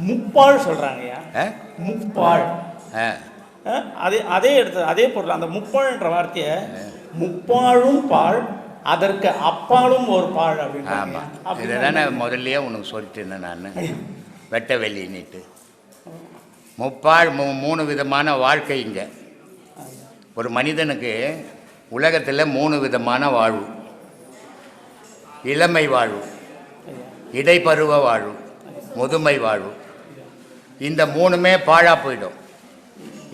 முப்பால் சொல்றாங்கய்யா ஆ? முப்பால். அதே அதே எடுத்து அதே பொருள் அந்த முப்பால்ன்ற வார்த்தையை முப்பாலும் பால் அதற்கு அப்பாலும் ஒரு பால் அப்படின்றாங்க ஆமாம் இதை தானே முதல்லயே உனக்கு சொல்லிட்டேன் நான். வெட்ட வெளின்னுட்டு முப்பால் மூ மூணு விதமான வாழ்க்கை இங்கே. ஒரு மனிதனுக்கு உலகத்தில் மூணு விதமான வாழ்வு. இளமை வாழ்வு இடைப்பருவ வாழ்வு முதுமை வாழ்வு. இந்த மூணுமே பாழா போயிடும்.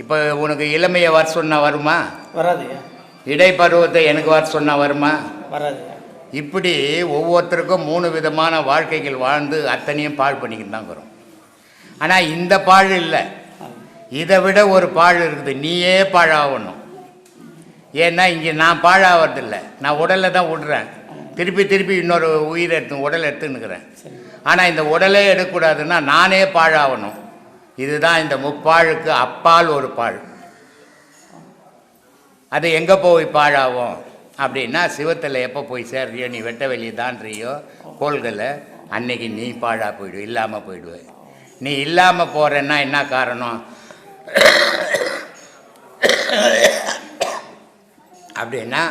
இப்போ உனக்கு இளமையை வர சொன்னா வருமா? வராதுயா இடைப்பருவத்தை எனக்கு வர சொன்னா வருமா? வராதுயா இப்படி ஒவ்வொருத்தருக்கும் மூணு விதமான வாழ்க்கைகள் வாழ்ந்து அத்தனையும் பாழ் பண்ணிக்கிட்டு தான் வரும் ஆனால் இந்த பாழ் இல்லை. இதை விட ஒரு பாழ் இருக்குது. நீயே பாழாகணும். ஏன்னா இங்கே நான் பாழாவதில்லை. நான் உடலை தான் விடுறேன். திருப்பி திருப்பி இன்னொரு உயிரை எடுத்து உடலை எடுத்துன்னுக்கிறேன். ஆனால் இந்த உடலே எடுக்கக்கூடாதுன்னா நானே பாழாகணும். இதுதான் இந்த முப்பாழுக்கு அப்பால் ஒரு பாழ். அது எங்கே போய் பாழாகும்? அப்படின்னா சிவத்தில் எப்போ போய் சேர்றியோ நீ வெட்ட வெளியே தாண்டியோ கோள்களை அன்னைக்கு நீ பாழா போயிடு இல்லாமல் போயிடுவ. நீ இல்லாமல் போகிறன்னா என்ன காரணம்? அப்படின்னா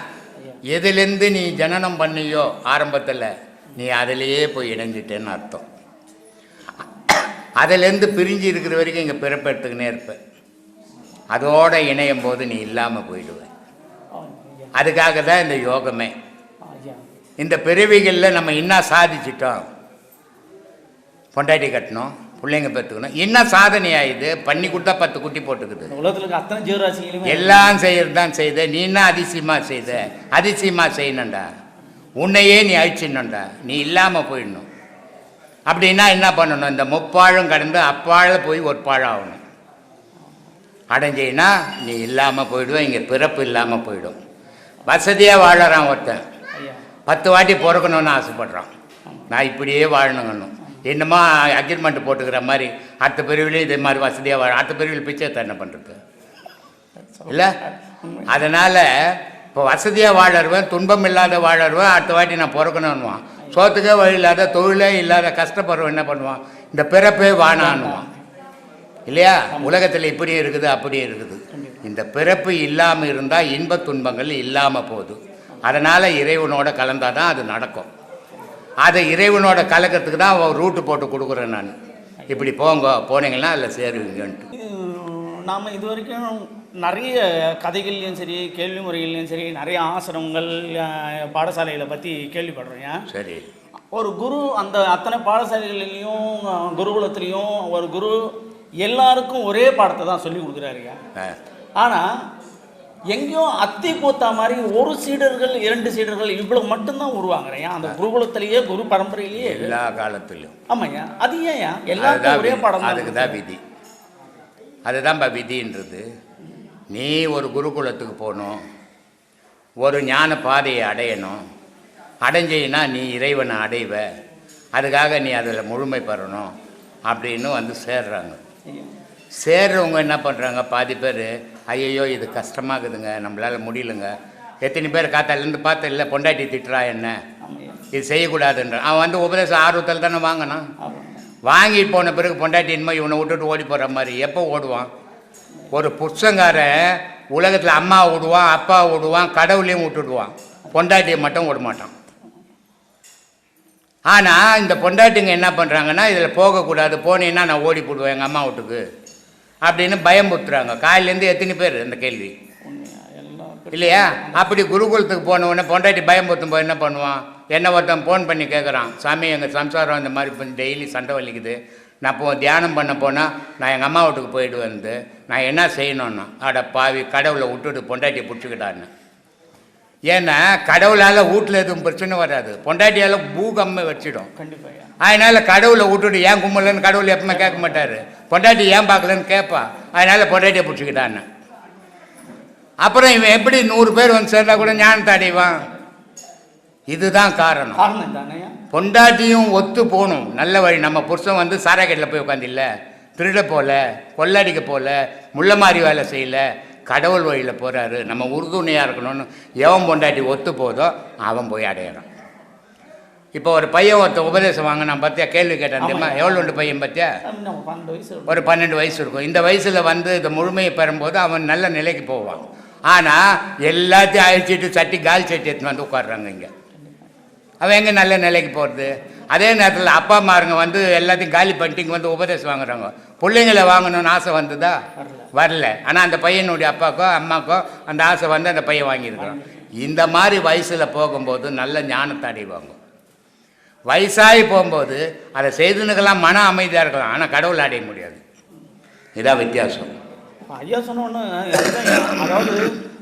எதுலேருந்து நீ ஜனனம் பண்ணியோ ஆரம்பத்தில் நீ அதிலேயே போய் இணைஞ்சிட்டேன்னு அர்த்தம். அதிலேருந்து பிரிஞ்சு இருக்கிற வரைக்கும் இங்கே பிறப்பெடுத்துக்கினே இருப்ப. அதோட இணையும் போது நீ இல்லாமல் போயிடுவ. ஐயா அதுக்காக தான் இந்த யோகமே. இந்த பிறவிகளில் நம்ம என்ன சாதிச்சிட்டோம்? பொண்டாட்டி கட்டணும் பிள்ளைங்க பெற்றுக்கணும் என்ன சாதனையா இது பண்ணி கொடுத்தா பத்து குட்டி போட்டுக்குது. எல்லாம் செய்யறது தான் செய்த. நீ என்ன அதிசயமா செய்த? அதிசயமா செய்யணும்டா. உன்னையே நீ அழிச்சிடணும்டா. நீ இல்லாமல் போயிடணும். அப்படின்னா என்ன பண்ணணும்? இந்த முப்பாழும் கடந்து அப்பாழ போய் ஒரு பாழாகணும். அடைஞ்சின்னா நீ இல்லாமல் போயிடுவ இங்கே பிறப்பு இல்லாமல் போயிடும். வசதியாக வாழறான் ஒருத்தன். பத்து வாட்டி பிறக்கணும்னு ஆசைப்படுறான். நான் இப்படியே வாழணுங்கணும். என்னமோ அக்ரிமெண்ட் போட்டுக்கிற மாதிரி அடுத்த பிரிவிலையும் இதே மாதிரி வசதியாக வாழ அடுத்த பிரிவில் பிச்சை என்ன பண்ணுறது இல்லை? அதனால் இப்போ வசதியாக வாழறவன் துன்பம் இல்லாத வாழறவன் அடுத்த வாட்டி நான் பிறக்கணுன்னுவான் சோத்துக்கே வழி இல்லாத தொழிலே இல்லாத கஷ்டப்படுறவன் என்ன பண்ணுவான்? இந்த பிறப்பே வானான்னுவான். இல்லையா? உலகத்தில் இப்படி இருக்குது அப்படி இருக்குது. இந்த பிறப்பு இல்லாமல் இருந்தால் இன்பத் துன்பங்கள் இல்லாமல் போகுது. அதனால் இறைவனோட கலந்தால் தான் அது நடக்கும். அதை இறைவனோட கலக்கிறதுக்கு தான் அவன் ரூட்டு போட்டு கொடுக்குறேன் நான். இப்படி போங்க போனீங்கன்னா அதில் சேருவீங்கன்ட்டு. நாம் இது வரைக்கும் நிறைய கதைகள்லையும் சரி கேள்வி முறைகள்லையும் சரி நிறைய ஆசிரமங்கள் பாடசாலைகளை பற்றி கேள்விப்படுறோம் சரி. ஒரு குரு அந்த அத்தனை பாடசாலைகள்லையும் குருகுலத்துலேயும் ஒரு குரு எல்லாருக்கும் ஒரே பாடத்தை தான் சொல்லி கொடுக்குறாருங்க ஆனால் எங்கேயோ அத்தி பூத்தா மாதிரி ஒரு சீடர்கள் இரண்டு சீடர்கள் இவ்வளவு மட்டும்தான் உருவாங்குறேன் அந்த குருகுலத்திலேயே குரு பரம்பரையிலேயே எல்லா காலத்திலும். ஆமாய்யா? அது ஏன்யா எல்லாருக்கும் ஒரே. பாடம் அதுக்கு தான் விதி. அதுதான்ப்பா விதின்றது. நீ ஒரு குருகுலத்துக்கு போகணும். ஒரு ஞான பாதையை அடையணும். அடைஞ்சின்னா நீ இறைவனை அடைவ. அதுக்காக நீ அதில் முழுமை பெறணும் அப்படின்னு வந்து சேர்றாங்க. சேர்றவங்க என்ன பண்ணுறாங்க பாதி பேர் ஐயையோ இது கஷ்டமாகுதுங்க நம்மளால் முடியலங்க. எத்தனை பேர் காத்தாலேருந்து பார்த்து இல்லை பொண்டாட்டி திட்டுறா என்ன? இது செய்யக்கூடாதுன்ற அவன் வந்து உபதேசம் ஆர்வத்தில் தானே வாங்கினான். வாங்கிட்டு போன பிறகு பொண்டாட்டி இனிமே இவனை விட்டுட்டு ஓடி போகிற மாதிரி எப்போ ஓடுவான்? ஒரு புருஷங்காரன் உலகத்தில் அம்மா விடுவான் அப்பா விடுவான் கடவுளையும் விட்டுடுவான். பொண்டாட்டியை மட்டும் விட மாட்டான் ஆனால் இந்த பொண்டாட்டிங்க என்ன பண்ணுறாங்கன்னா இதில் போகக்கூடாது போனீங்கன்னா நான் ஓடி போடுவேன் எங்கள் அம்மா வீட்டுக்கு அப்படின்னு பயமுறுத்துறாங்க காலையிலேருந்து எத்தனை பேர் இந்த கேள்வி? இல்லையா? அப்படி குருகுலத்துக்கு போன உடனே பொண்டாட்டி பயம்படுத்தும் போது என்ன பண்ணுவான்? என்ன ஒருத்தன் ஃபோன் பண்ணி கேட்குறான் சாமி எங்கள் சம்சாரம் இந்த மாதிரி டெய்லி சண்டை வலிக்குது. நான் இப்போ தியானம் பண்ண போனால் நான் எங்கள் அம்மா வீட்டுக்கு போயிடுவேன் நான் என்ன செய்யணும்னா அட பாவி கடவுளை விட்டுட்டு பொண்டாட்டியை பிடிச்சிக்கிட்டான்னு. ஏன்னா கடவுளால் வீட்டில் எதுவும் பிரச்சனை வராது. பொண்டாட்டியால் பூகம்மை வச்சிடும். கண்டிப்பா ஐயா. அதனால கடவுளை விட்டுட்டு ஏன் கும்பலன்னு கடவுள் எப்பவுமே கேட்க மாட்டார். பொண்டாட்டி ஏன் பார்க்கலன்னு கேட்பா. அதனால பொண்டாட்டியை பிடிச்சிக்கிட்டான்னு. அப்புறம் இவன் எப்படி நூறு பேர் வந்து சேர்ந்தா கூட ஞானத்தை அடைவான்? இதுதான் காரணம். காரணம் தானே பொண்டாட்டியும் ஒத்து போகணும். நல்ல வழி. நம்ம புருஷன் வந்து சாராக்கட்டில் போய் உட்காந்தில்ல திருட போல கொள்ளடிக்க போல முள்ள மாதிரி வேலை செய்யல. கடவுள் வழியில் போகிறாரு நம்ம உறுதுணையாக இருக்கணும்னு எவன் பொண்டாட்டி ஒத்து போதோ அவன் போய் அடையிறான். இப்போ ஒரு பையன் ஒருத்த உபதேசம் வாங்க நான் பார்த்தியா கேள்வி கேட்டேன் தெரியுமா? எவ்வளோ உண்டு பையன் பார்த்தியா. ஒரு பன்னெண்டு வயசு இருக்கும். இந்த வயசில் வந்து இந்த முழுமையை பெறும்போது அவன் நல்ல நிலைக்கு போவான். ஆனால் எல்லாத்தையும் அழிச்சிட்டு சட்டி கால் சட்டி எடுத்துன்னு வந்து உட்காடுறாங்க இங்கே. அவன் எங்கே நல்ல நிலைக்கு போகிறது அதே நேரத்தில் அப்பா அம்மாருங்க வந்து எல்லாத்தையும் காலி பண்ணிட்டு இங்கே வந்து உபதேசம் வாங்குறாங்க. பிள்ளைங்களை வாங்கணும்னு ஆசை வந்ததா? வரல. ஆனால் அந்த பையனுடைய அப்பாக்கோ அம்மாக்கோ அந்த ஆசை வந்து அந்த பையன் வாங்கியிருக்கிறான். இந்த மாதிரி வயசில் போகும்போது நல்ல ஞானத்தை அடைவாங்க. வயசாகி போகும்போது அதை செய்துனுக்கெல்லாம் மன அமைதியாக இருக்கலாம். ஆனால் கடவுள் அடைய முடியாது. இதான் வித்தியாசம். ஐயா சொன்ன அதாவது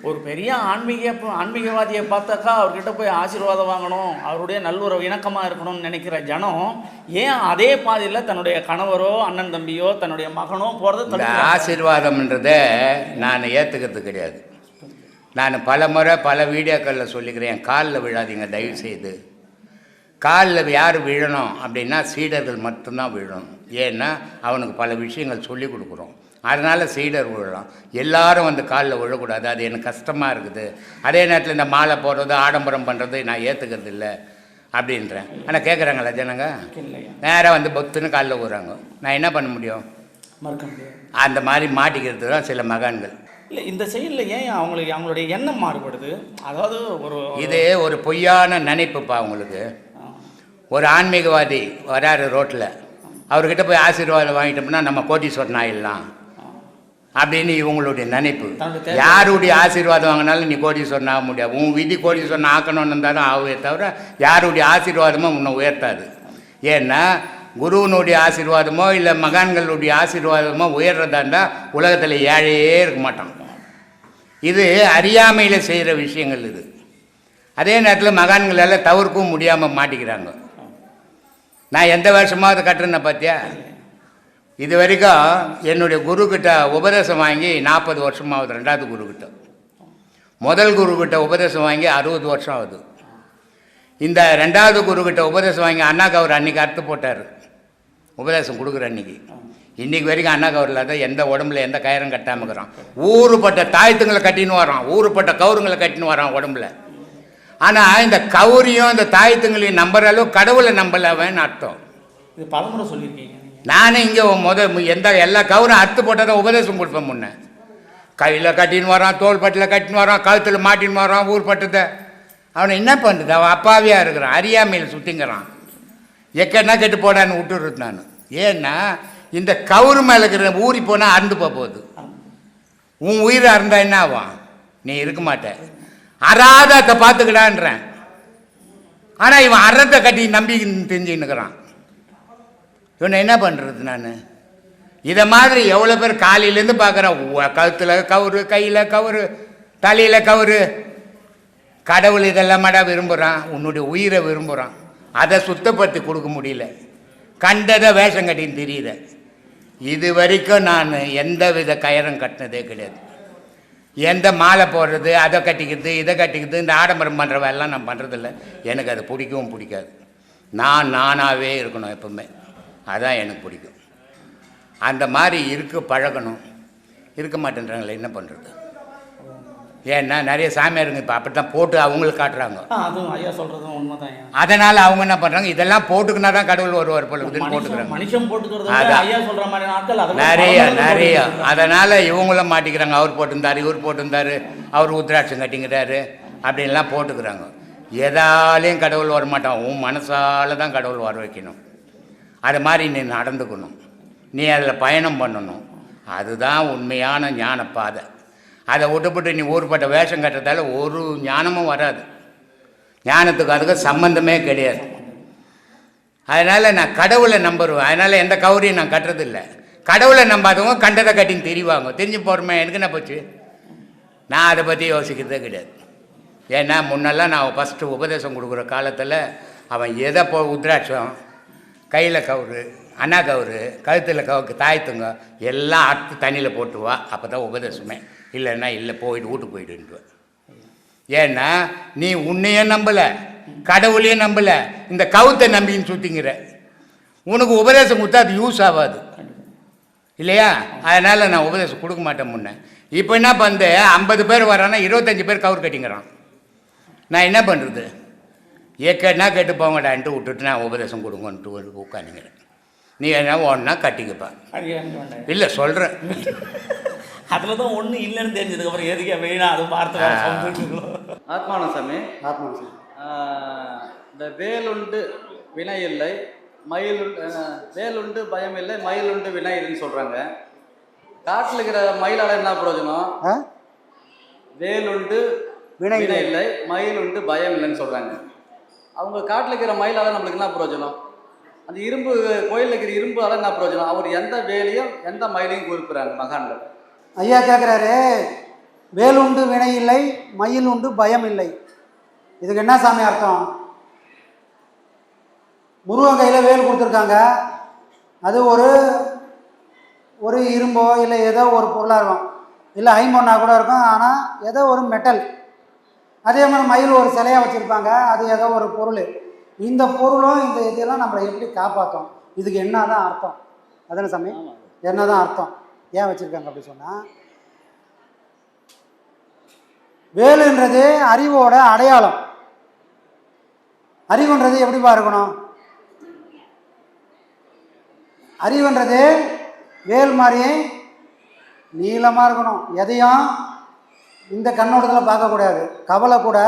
ஒரு பெரிய ஆன்மீக ஆன்மீகவாதியை பார்த்தாக்கா அவர்கிட்ட போய் ஆசீர்வாதம் வாங்கணும் அவருடைய நல்லுறவு இணக்கமாக இருக்கணும்னு நினைக்கிற ஜனம் ஏன் அதே பாதையில் தன்னுடைய கணவரோ அண்ணன் தம்பியோ தன்னுடைய மகனோ போகிறத ஆசீர்வாதம்ன்றதை நான் ஏற்றுக்கிறது கிடையாது. நான் பல முறை பல வீடியோக்களில் சொல்லிக்கிறேன் காலில் விழாதீங்க தயவு செய்து காலில் யார் விழணும் அப்படின்னா சீடர்கள் மட்டும்தான் விழணும். ஏன்னா அவனுக்கு பல விஷயங்கள் சொல்லி கொடுக்குறோம். அதனால் சீடர் விழலாம் எல்லாரும் வந்து காலில் விழக்கூடாது. அது எனக்கு கஷ்டமாக இருக்குது. அதே நேரத்தில் இந்த மாலை போடுறது ஆடம்பரம் பண்ணுறது நான் ஏற்றுக்கிறது இல்லை அப்படின்றேன். ஆனால் கேட்குறாங்களா ஜனங்க? நேராக வந்து பொத்துன்னு காலில் விழுறாங்க. நான் என்ன பண்ண முடியும்? அந்த மாதிரி மாட்டிக்கிறது தான் சில மகான்கள். இல்லை இந்த செயலில் ஏன் அவங்களுக்கு அவங்களுடைய எண்ணம் மாறுபடுது? அதாவது ஒரு இது ஒரு பொய்யான நினைப்புப்பா உங்களுக்கு ஆ, ஒரு ஆன்மீகவாதி வராரு ரோட்டில் அவர்கிட்ட போய் ஆசீர்வாதம் வாங்கிட்டோம்னா நம்ம கோட்டீஸ்வரன் ஆயிடலாம். அப்படின்னு இவங்களுடைய நினைப்பு. யாருடைய ஆசீர்வாதம் வாங்கினாலும் நீ கோடீஸ்வரன் ஆக முடியாது. உன் விதி கோடீஸ்வரன் ஆக்கணும்னு இருந்தாலும் ஆகவே தவிர யாருடைய ஆசீர்வாதமும் உன்னை உயர்த்தாது. ஏன்னா குருவனுடைய ஆசீர்வாதமோ இல்லை மகான்களுடைய ஆசீர்வாதமோ உயர்றதா இருந்தால் உலகத்தில் ஏழையே இருக்க மாட்டான். இது அறியாமையில் செய்கிற விஷயங்கள் இது. அதே நேரத்தில் மகான்கள் எல்லாம் தவிர்க்கவும் முடியாமல் மாட்டிக்கிறாங்க. நான் எந்த வருஷமாவது கட்டுறேன்ன பார்த்தியா இது வரைக்கும் என்னுடைய குருக்கிட்ட உபதேசம் வாங்கி நாற்பது வருஷமாகுது ரெண்டாவது குருக்கிட்ட. முதல் குருக்கிட்ட உபதேசம் வாங்கி அறுபது வருஷம் ஆகுது இந்த ரெண்டாவது குருக்கிட்ட உபதேசம் வாங்கி அண்ணாக்கு அவர் அன்றைக்கி அறுத்து போட்டார். உபதேசம் கொடுக்குற அன்னைக்கு. இன்றைக்கி வரைக்கும் அண்ணா அவர் தான் எந்த உடம்புல எந்த கயிறும் கட்டாமல் இருக்கிறான். ஊருப்பட்ட தாயத்துங்களை கட்டின்னு வரான் ஊறுப்பட்ட கவுருங்களை கட்டின்னு வரான் உடம்புல. ஆனால் இந்த கௌரியும் இந்த தாயத்துங்களையும் நம்புற அளவு கடவுளை நம்பலவன் அர்த்தம். இது பலமுறை சொல்லியிருக்கீங்க. நானும் இங்கே முத எந்த எல்லா கவுரும் அறுத்து போட்டால் தான் உபதேசம் கொடுப்பேன் முன்ன. கையில் கட்டின்னு வரான் தோள்பட்டில் கட்டின்னு வரான் கழுத்தில் மாட்டின்னு வரான் ஊர் பட்டத்தை அவனை என்ன பண்ணுது? அவன் அப்பாவியாக இருக்கிறான் அறியாமையில் சுற்றிங்கிறான் எக்கன்னா கெட்டு போடான்னு விட்டுறது நான். ஏன்னா இந்த கவுரு மேலே இருக்கிற ஊறி போனால் அறுந்து போக போகுது. உன் உயிரை அறந்தா என்ன ஆகும்? நீ இருக்க மாட்ட. அறாதத்தை பார்த்துக்கிடான்றேன். ஆனால் இவன் அறத்தை கட்டி நம்பி தெரிஞ்சுன்னுக்கிறான் இவனை என்ன பண்ணுறது நான்? இதை மாதிரி எவ்வளோ பேர் காலையிலேருந்து பார்க்குறேன் கழுத்தில் கவுரு கையில் கவுரு தலையில் கவுரு. கடவுள் இதெல்லாம் மடா விரும்புகிறான் உன்னுடைய உயிரை விரும்புகிறான் அதை சுத்தப்படுத்தி கொடுக்க முடியல. கண்டதை வேஷம் கட்டின்னு தெரியுத இது வரைக்கும் நான் எந்த வித கயரும் கட்டினதே கிடையாது. எந்த மாலை போடுறது அதை கட்டிக்கிறது இதை கட்டிக்கிறது இந்த ஆடம்பரம் பண்ணுற வேலைலாம் நான் பண்ணுறதில்ல எனக்கு அது பிடிக்கவும் பிடிக்காது. நான் நானாகவே இருக்கணும் எப்பவுமே. அதான் எனக்கு பிடிக்கும். அந்த மாதிரி இருக்க பழகணும். இருக்க மாட்டேன்றாங்களே என்ன பண்ணுறது ஏன்னா நிறைய சாமியாருங்க இப்போ அப்படி தான் போட்டு அவங்களுக்கு காட்டுறாங்க. அதுவும் ஐயா சொல்கிறதும் அதனால் அவங்க என்ன பண்ணுறாங்க இதெல்லாம் போட்டுக்கினா தான் கடவுள் வருவார் போல மனுஷன் போட்டுக்கிறாங்க. மனுஷன் போட்டுக்கிறது விட அதான். ஐயா மாதிரி நாட்கள் விட நிறைய நிறைய. அதனால் இவங்களும் மாட்டிக்கிறாங்க அவர் போட்டிருந்தார் இவர் போட்டிருந்தாரு அவர் உத்ராட்சம் கட்டிங்கிறாரு அப்படின்லாம் போட்டுக்கிறாங்க. எதாலையும் கடவுள் வர மாட்டான் உன் மனசால தான் கடவுள் வர வைக்கணும். அது மாதிரி நீ நடந்துக்கணும். நீ அதில் பயணம் பண்ணணும். அதுதான் உண்மையான ஞான பாதை அதை விட்டுப்பட்டு நீ ஊர்பட்ட வேஷம் கட்டுறதால ஒரு ஞானமும் வராது. ஞானத்துக்கு அதுக்கு சம்பந்தமே கிடையாது. அதனால் நான் கடவுளை நம்புருவேன் அதனால் எந்த கௌரியும் நான் கட்டுறதில்ல. கடவுளை நம்பாதவங்க கண்டதை கட்டின்னு தெரிவாங்க. தெரிஞ்சு போகிறோமே எனக்கு என்ன போச்சு? நான் அதை பற்றி யோசிக்கிறதே கிடையாது. ஏன்னா முன்னெல்லாம் நான் ஃபஸ்ட்டு உபதேசம் கொடுக்குற காலத்தில் அவன் எதை போ உத்ராட்சம்? கையில் கவுரு அண்ணா கவுரு கழுத்தில் கவுக்கு தாய்த்துங்க எல்லாம் அறுத்து தண்ணியில் போட்டு வா அப்போ தான் உபதேசமே. இல்லைன்னா இல்லை போயிட்டு வீட்டுக்கு போயிடுன்ட்டுவேன் ஏன்னா நீ உன்னையே நம்பலை கடவுளையும் நம்பலை இந்த கவுத்தை நம்பின்னு சுற்றிங்கிற உனக்கு உபதேசம் கொடுத்தா அது யூஸ் ஆகாது. இல்லையா? அதனால் நான் உபதேசம் கொடுக்க மாட்டேன் முன்னே. இப்போ என்ன பண்ணுது ஐம்பது பேர் வரானா இருபத்தஞ்சி பேர் கவுர் கட்டிங்கிறான். நான் என்ன பண்ணுறது ஏக்கன்னா கேட்டு போங்கடான்ட்டு விட்டுட்டு நான் உபதேசம் கொடுங்கன்ட்டு ஒரு உட்காந்துங்கிறேன் நீ என்ன ஒன்றா கட்டிக்கப்பா. இல்லை சொல்கிறேன் அதில் தான் ஒன்றும் இல்லைன்னு தெரிஞ்சதுக்கப்புறம் எதுக்கே வேணா? அது சொல்லிட்டுருக்கோம் ஆத்மானசாமி ஆத்மா ஆஹ், இந்த வேலுண்டு வினை இல்லை மயில் வேலுண்டு பயம் இல்லை மயில் உண்டு வினை இல்லைன்னு சொல்கிறாங்க காட்டில் இருக்கிற மயிலால் என்ன பிரயோஜனம்? வேலுண்டு வினை இல்லை. மயில் உண்டு பயம் இல்லைன்னு சொல்கிறாங்க அவங்க காட்டில் இருக்கிற மயிலால் நம்மளுக்கு என்ன பிரயோஜனம்? அந்த இரும்பு கோயிலில் இருக்கிற இரும்புனால என்ன பிரயோஜனம்? அவர் எந்த வேலையும் எந்த மயிலையும் குறிப்பிட்றாங்க மகான்கள். ஐயா கேட்குறாரு வேலுண்டு வினை இல்லை மயில் உண்டு பயம் இல்லை. இதுக்கு என்ன சாமி அர்த்தம்? முருகன் கையில் வேல் கொடுத்துருக்காங்க. அது ஒரு ஒரு இரும்போ இல்லை ஏதோ ஒரு பொருளாக இருக்கும். இல்லை ஐம்பொன்னா கூட இருக்கும் ஆனால் ஏதோ ஒரு மெட்டல் அதே மாதிரி மயில் ஒரு சிலையாக வச்சுருப்பாங்க. அது ஏதோ ஒரு பொருள். இந்த பொருளும் இந்த இதெல்லாம் நம்மளை எப்படி காப்பாற்றும் இதுக்கு என்ன தான் அர்த்தம்? அதானே சாமி? என்ன தான் அர்த்தம்? ஏன் வச்சுருக்காங்க அப்படி சொன்னால் வேலுன்றது அறிவோட அடையாளம். அறிவுன்றது எப்படிப்பா இருக்கணும் அறிவுன்றது வேல் மாதிரி நீளமாக இருக்கணும். எதையும் இந்த கண்ணோட்டத்தில் பார்க்கக்கூடாது கவலை கூட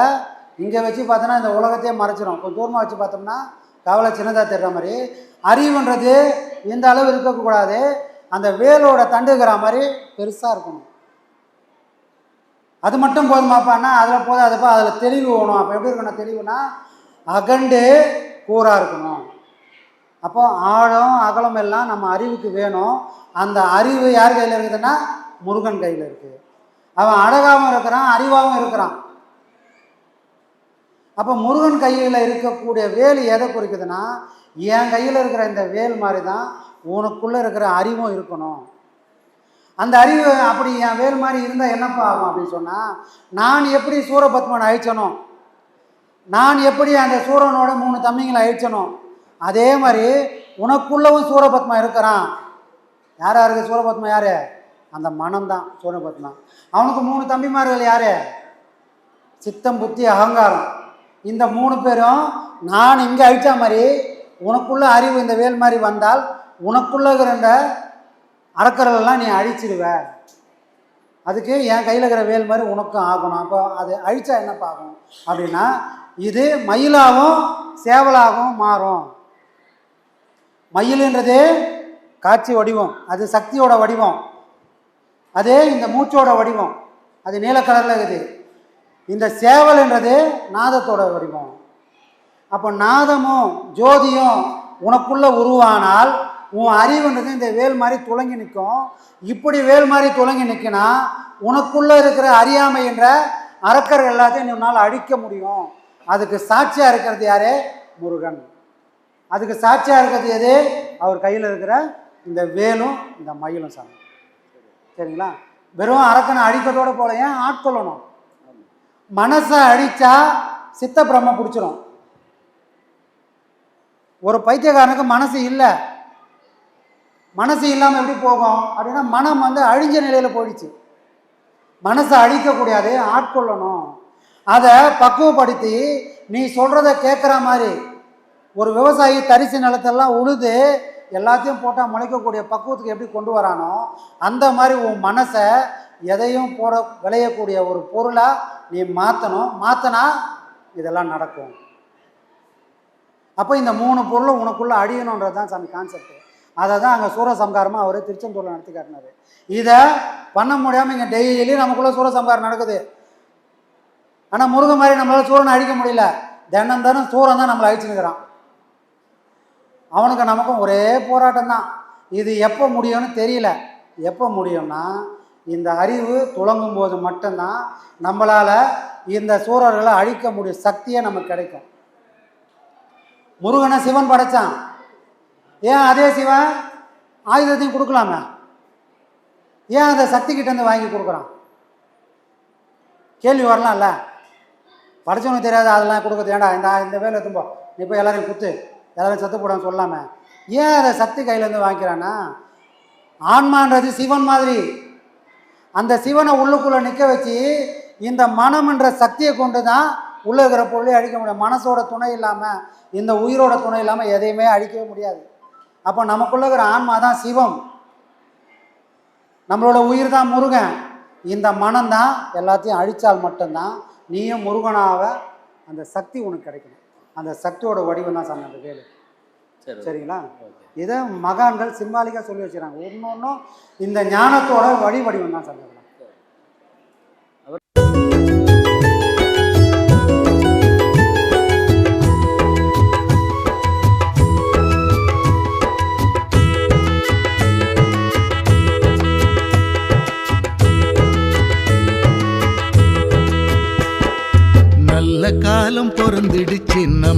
இங்கே வச்சு பார்த்தோன்னா இந்த உலகத்தையே மறைச்சிடும் கொஞ்சம் தூரமாக வச்சு பார்த்தோம்னா கவலை சின்னதாக தெரிகிற மாதிரி. அறிவுன்றது இந்த அளவு இருக்கக்கூடாது. அந்த வேலோட தண்டுகிற மாதிரி பெருசாக இருக்கணும். அது மட்டும் போதுமாப்பான்னா அதில் போதும் அதுப்பா அதில் தெளிவு வேணும். அப்போ எப்படி இருக்கணும் தெளிவுனா அகண்டு கூறாக இருக்கணும். அப்போ ஆழம் அகலம் எல்லாம் நம்ம அறிவுக்கு வேணும். அந்த அறிவு யார் கையில் இருக்குதுன்னா முருகன் கையில் இருக்குது அவன் அழகாகவும் இருக்கிறான் அறிவாகவும் இருக்கிறான். அப்போ முருகன் கையில் இருக்கக்கூடிய வேல் எதை குறிக்குதுன்னா என் கையில் இருக்கிற இந்த வேல் மாதிரி தான் உனக்குள்ளே இருக்கிற அறிவும் இருக்கணும். அந்த அறிவு அப்படி என் வேல் மாதிரி இருந்தால் என்னப்பா ஆகும் அப்படின்னு சொன்னால் நான் எப்படி சூரபத்மனை அழிச்சனோ நான் எப்படி அந்த சூரனோட மூணு தம்பிங்களை அழிச்சனோ அதே மாதிரி உனக்குள்ளவும் சூரபத்மா இருக்கிறான். யார் யாருக்கு சூரபத்மா யார்? அந்த மனம்தான் சூரபத்மா அவனுக்கு மூணு தம்பிமார்கள் யார்? சித்தம் புத்தி அகங்காரம். இந்த மூணு பேரும் நான் இங்கே அழித்த மாதிரி உனக்குள்ள அறிவு இந்த வேல் மாதிரி வந்தால் உனக்குள்ள இருக்கிற இந்த நீ அழிச்சிடுவ அதுக்கு என் கையில் இருக்கிற வேல் மாதிரி உனக்கும் ஆகணும். அப்போ அது அழிச்சா என்ன பார்க்கணும் அப்படின்னா இது மயிலாகவும் சேவலாகவும் மாறும். மயிலுன்றது காட்சி வடிவம். அது சக்தியோட வடிவம். அதே இந்த மூச்சோட வடிவம். அது நீல கலரில் இருக்குது. இந்த சேவல்ன்றது நாதத்தோட வடிவம். அப்போ நாதமும் ஜோதியும் உனக்குள்ள உருவானால் உன் அறிவுன்றது இந்த வேல் மாதிரி துளங்கி நிற்கும். இப்படி வேல் மாதிரி துளங்கி நிற்கினா உனக்குள்ளே இருக்கிற அறியாமை என்ற அரக்கர் எல்லாத்தையும் உன்னால் அழிக்க முடியும். அதுக்கு சாட்சியாக இருக்கிறது யாரு? முருகன். அதுக்கு சாட்சியாக இருக்கிறது எது? அவர் கையில் இருக்கிற இந்த வேலும் இந்த மயிலும் சாமி. சரிங்களா? வெறும் அரக்கனை அழிக்கிறதோட போல ஏன் ஆட்கொள்ளணும்? மனசை அழிச்சா சித்த பிரம்ம பிடிச்சிரும். ஒரு பைத்தியக்காரனுக்கு மனசு இல்லை. மனசு இல்லாமல் எப்படி போகும்? அப்படின்னா மனம் வந்து அழிஞ்ச நிலையில் போயிடுச்சு. மனசை அழிக்கக்கூடாது ஆட்கொள்ளணும். அதை பக்குவப்படுத்தி நீ சொல்கிறத கேட்குற மாதிரி ஒரு விவசாயி தரிசு நிலத்தெல்லாம் உழுது எல்லாத்தையும் போட்டால் முளைக்கக்கூடிய பக்குவத்துக்கு எப்படி கொண்டு வரானோ அந்த மாதிரி உன் மனசை எதையும் போட விளையக்கூடிய ஒரு பொருளாக நீ மாற்றணும் மாற்றினா இதெல்லாம் நடக்கும். அப்போ இந்த மூணு பொருளும் உனக்குள்ளே அழியணுன்றது தான் சாமி கான்செப்ட் அதை தான் அங்கே சூரசம்காரமாக அவர் திருச்செந்தூரில் நடத்தி காட்டினார். இதை பண்ண முடியாமல் இங்கே டெய்லி நமக்குள்ளே சூரசம்காரம் நடக்குது. ஆனால் முருகன் மாதிரி நம்மளால் சூரனை அழிக்க முடியல. தினம் தினம் சூரன் தான் நம்மளை அழிச்சுனுக்கிறான் அவனுக்கு நமக்கும் ஒரே போராட்டம் தான் இது எப்போ முடியும்னு தெரியல. எப்போ முடியும்னா இந்த அறிவு துளங்கும் போது மட்டும்தான் நம்மளால் இந்த சூரர்களை அழிக்க முடியும். சக்தியே நமக்கு கிடைக்கும். முருகனை சிவன் படைச்சான். ஏன் அதே சிவன்? ஆயுதத்தையும் கொடுக்கலாமே. ஏன் அந்த சக்தி கிட்டேருந்து வாங்கி கொடுக்குறான்? கேள்வி வரலாம்ல. படைச்சவனுக்கு தெரியாது அதெல்லாம் கொடுக்குறது ஏன்டா? இந்த இந்த வேலை திரும்ப நீ போய் எல்லாரையும் குத்து. எல்லாரும் சத்து போடான்னு சொல்லாம ஏன் அதை சக்தி கையிலேருந்து வாங்கிக்கிறான்னா ஆன்மான்றது சிவன் மாதிரி. அந்த சிவனை உள்ளுக்குள்ளே நிற்க வச்சு இந்த மனம்ன்ற சக்தியை கொண்டு தான் உள்ளே இருக்கிற பொருளையும் அழிக்க முடியும். மனசோட துணை இல்லாமல் இந்த உயிரோட துணை இல்லாமல் எதையுமே அழிக்கவே முடியாது. அப்போ நமக்குள்ளே இருக்கிற ஆன்மா தான் சிவம். நம்மளோட உயிர் தான் முருகன். இந்த மனம் தான் எல்லாத்தையும் அழித்தால் மட்டும்தான் நீயும் முருகனாக அந்த சக்தி உனக்கு கிடைக்கணும். அந்த சக்தியோட வடிவம் தான் சாமி அந்த வேலு. சரி சரிங்களா? இதை மகான்கள் சிம்பாலிக்காக சொல்லி வச்சுறாங்க ஒன்று ஒன்றும் இந்த ஞானத்தோட வழி வடிவம் தான் சாமி.